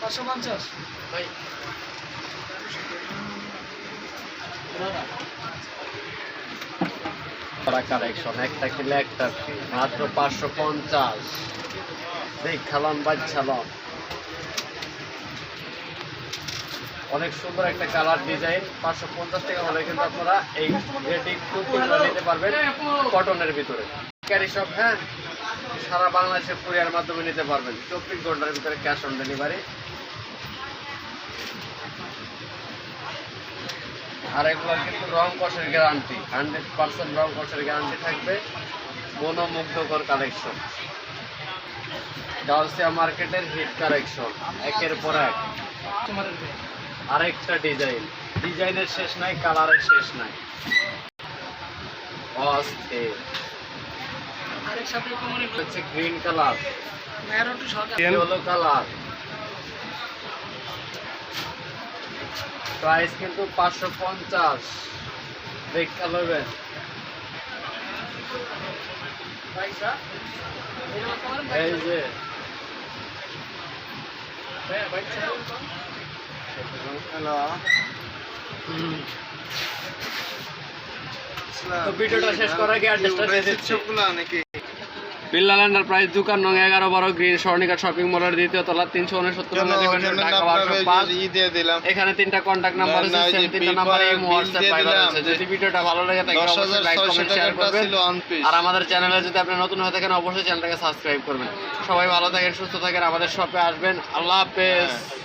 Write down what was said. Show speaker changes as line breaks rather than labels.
পাঁচশো পঞ্চাশ।
কালেকশন একটা কিনলে একটা মাত্র পাঁচশো পঞ্চাশ। দেখ বাচ্চালাম অনেক সুন্দর একটা কালার ডিজাইন পাঁচশো পঞ্চাশ টাকা হলে কিন্তু আপনারা এই রেডি কুর্তিগুলো নিতে পারবেন কটনের ভিতরে। ক্যারি শপ হ্যাঁ? সারা বাংলাদেশে কুরিয়ার মাধ্যমে নিতে পারবেন। চব্বিশ ঘণ্টার ভিতরে ক্যাশ অন ডেলিভারি আর এগুলো কিন্তু রং কষের গ্যারান্টি হান্ড্রেড পার্সেন্ট রং কষের গ্যারান্টি থাকবে। মনোমুগ্ধকর কালেকশন গাউসিয়া মার্কেটের হিট কালেকশন একের পর এক। আরেকটা ডিজাইন ডিজাইনের শেষ নাই কালারের শেষ নাই। অস্থির
আরেক সাথে
হচ্ছে গ্রিন কালার
মেরো টু সরকার।
ইয়েলো কালার প্রাইস কিন্তু পাঁচশো পঞ্চাশ। দেখা লবেন
পয়সা
এই যে। তো ভিডিওটা শেষ করার আগে অ্যাড্রেসটা দিয়ে দিচ্ছি। বিল্লাল এন্টারপ্রাইজ দোকান নং এগারো বারো গ্রিন স্বর্ণিকা শপিং মলের দ্বিতীয় তলা তিনশো উনসত্তর এখানে তিনটা কন্ট্যাক্ট নাম্বার আছে তিনটা নাম্বার এই হোয়াটসঅ্যাপ যদি ভিডিওটা ভালো লাগে অবশ্যই লাইক কমেন্ট শেয়ার করবেন। আর আমাদের চ্যানেলে যদি আপনি নতুন হয়ে থাকেন অবশ্যই চ্যানেলটাকে সাবস্ক্রাইব করবেন। সবাই ভালো থাকেন সুস্থ থাকেন আমাদের শপে আসবেন। আল্লাহ হাফেজ।
হ্যাঁ।